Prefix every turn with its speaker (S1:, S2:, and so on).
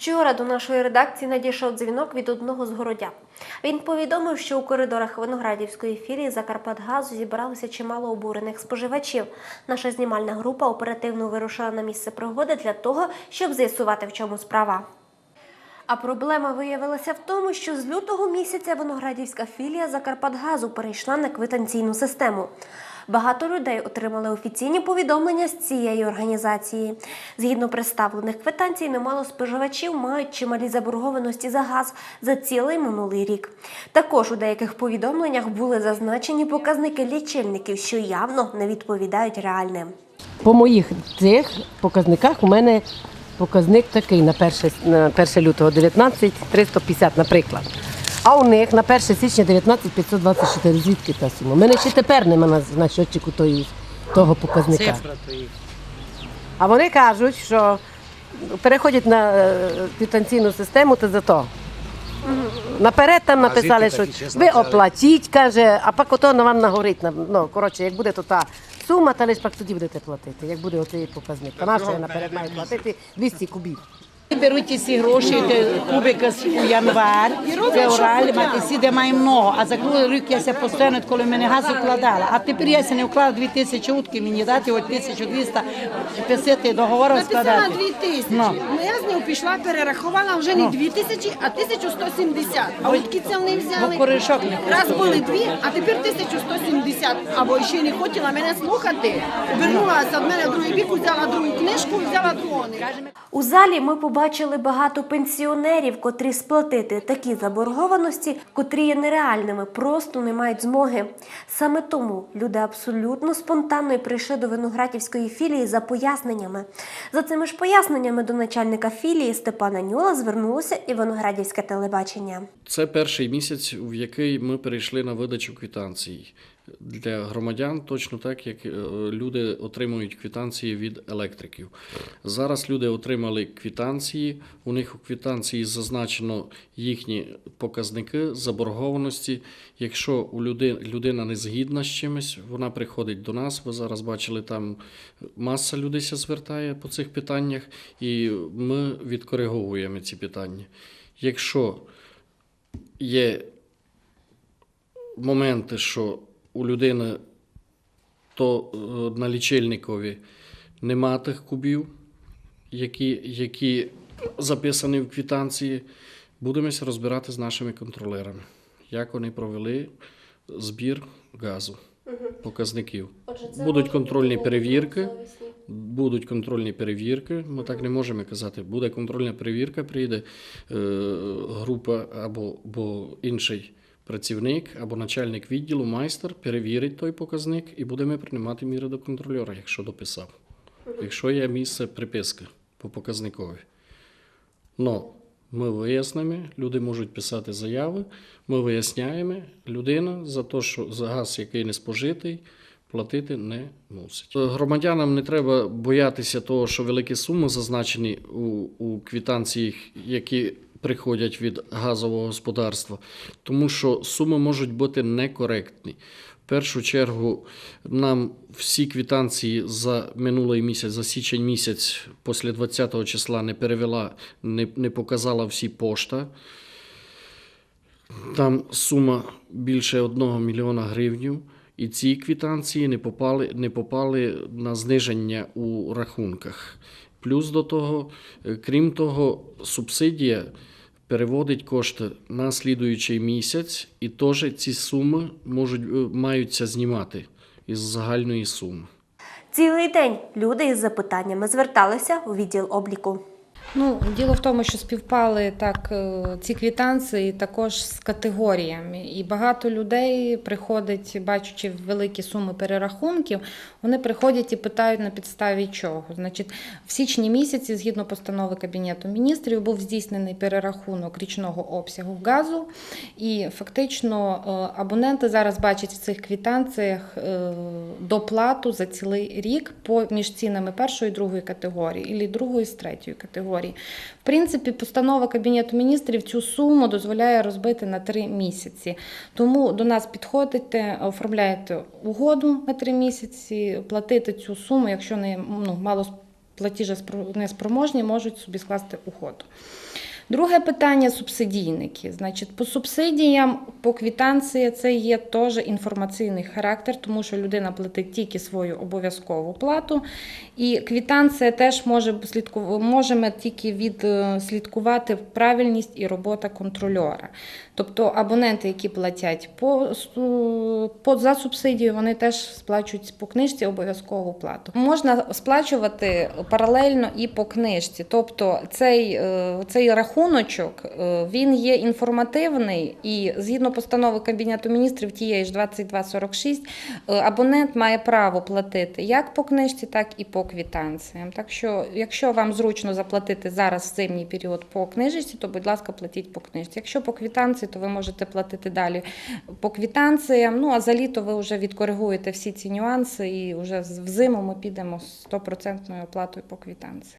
S1: Вчора до нашої редакції надійшов дзвінок від одного з городян. Він повідомив, що у коридорах Виноградівської філії Закарпатгазу зібралося чимало обурених споживачів. Наша знімальна група оперативно вирушила на місце пригоди для того, щоб з'ясувати, в чому справа. А проблема виявилася в тому, що з лютого місяця Виноградівська філія Закарпатгазу перейшла на квитанційну систему. Багато людей отримали офіційні повідомлення з цієї організації. Згідно представлених квитанцій, немало споживачів мають чималі заборгованості за газ за цілий минулий рік. Також у деяких повідомленнях були зазначені показники лічильників, що явно не відповідають реальним.
S2: По моїх цих показниках у мене показник такий на 1, на 1 лютого 19 350, наприклад. А у них на 1 січня 19 524. Звідки та сума? У мене ще тепер нема на, на щотчику тої, того показника.
S3: Цифра то їх.
S2: А вони кажуть, що переходять на е, квитанційну систему, то за то. Наперед там написали,
S3: звідки
S2: що
S3: такі
S2: ви
S3: взяли?
S2: оплатіть, каже, а пак ото на вам нагорить. на- Ну, коротше, як буде то та сума, та лише пак тоді будете платити, як буде оцей показник. А на що я наперед маю платити 200 кубів?
S4: Беруть всі гроші, кубики з- у январ, февраль, мати сіде має много, а за коли рік я ся постійно, коли мене газ укладала. А тепер я ся не вклала 2000 утки, мені дати от 1200 писати договору
S5: Написала 2 тисячі.
S4: Ну.
S5: Ну. Я з нього пішла, перерахувала вже не 2 тисячі, а 1170. А утки це вони взяли.
S4: Бо корішок не
S5: Раз були дві, а тепер 1170. Або ще не хотіла мене слухати. Вернулася від мене другий бік, взяла другу книжку, взяла другу.
S1: У залі ми побачили багато пенсіонерів, котрі сплатити такі заборгованості, котрі є нереальними, просто не мають змоги. Саме тому люди абсолютно спонтанно й прийшли до виноградівської філії за поясненнями. За цими ж поясненнями до начальника філії Степана Нюла звернулося і виноградівське телебачення.
S6: Це перший місяць, в який ми перейшли на видачу квитанцій для громадян, точно так як е, люди отримують квитанції від електриків. Зараз люди отримали квитанції. У них у квитанції зазначено їхні показники заборгованості. Якщо у люди, людина не згідна з чимось, вона приходить до нас. Ви зараз бачили, там маса людей звертає по цих питаннях, і ми відкориговуємо ці питання. Якщо є моменти, що у людини то е, на лічильникові нема тих кубів, які, які записані в квитанції, будемося розбирати з нашими контролерами, як вони провели збір газу, показників. Отже, Будуть контрольні перевірки. Будуть контрольні перевірки. Ми так не можемо казати. Буде контрольна перевірка, прийде е, група або, або інший працівник, або начальник відділу, майстер, перевірить той показник і будемо приймати міри до контрольора, якщо дописав. Якщо є місце приписки по показникові. Но ми вияснимо, люди можуть писати заяви, ми виясняємо, людина за те, що за газ, який не спожитий, платити не мусить. Громадянам не треба боятися того, що великі суми зазначені у, у квитанціях, які приходять від газового господарства, тому що суми можуть бути некоректні. В першу чергу нам всі квитанції за минулий місяць, за січень місяць, після 20 числа не перевела, не, не показала всі пошта. Там сума більше 1 мільйона гривнів, і ці квитанції не попали, не попали на зниження у рахунках. Плюс до того, е, крім того, субсидія переводить кошти на слідуючий місяць, і теж ці суми можуть, е, маються знімати із загальної суми.
S1: Цілий день люди із запитаннями зверталися у відділ обліку.
S7: Ну, діло в тому, що співпали так е, ці квітанції також з категоріями. І багато людей приходить, бачачи великі суми перерахунків, вони приходять і питають на підставі чого. Значить, в січні місяці, згідно постанови Кабінету міністрів, був здійснений перерахунок річного обсягу газу, і фактично е, абоненти зараз бачать в цих квітанціях е, доплату за цілий рік по між цінами першої і другої категорії, і другої з третьої категорії. В принципі, постанова Кабінету міністрів цю суму дозволяє розбити на три місяці. Тому до нас підходите, оформляєте угоду на три місяці, платити цю суму, якщо не ну, мало платіжеспроможні можуть собі скласти угоду. Друге питання субсидійники. Значить, по субсидіям, по квітанції це є теж інформаційний характер, тому що людина платить тільки свою обов'язкову плату. І квітанція теж може можемо тільки відслідкувати правильність і робота контрольора. Тобто абоненти, які платять по, по за субсидію, вони теж сплачують по книжці обов'язкову плату. Можна сплачувати паралельно і по книжці. Тобто цей, е, цей рахуночок е, він є інформативний і згідно постанови Кабінету міністрів тієї ж 2246, е, абонент має право платити як по книжці, так і по квітанціям. Так що, якщо вам зручно заплатити зараз в зимній період по книжці, то будь ласка, платіть по книжці. Якщо по квітанції, то ви можете платити далі по квітанціям. Ну а за літо ви вже відкоригуєте всі ці нюанси, і вже в зиму ми підемо з 100% оплатою по квітанції.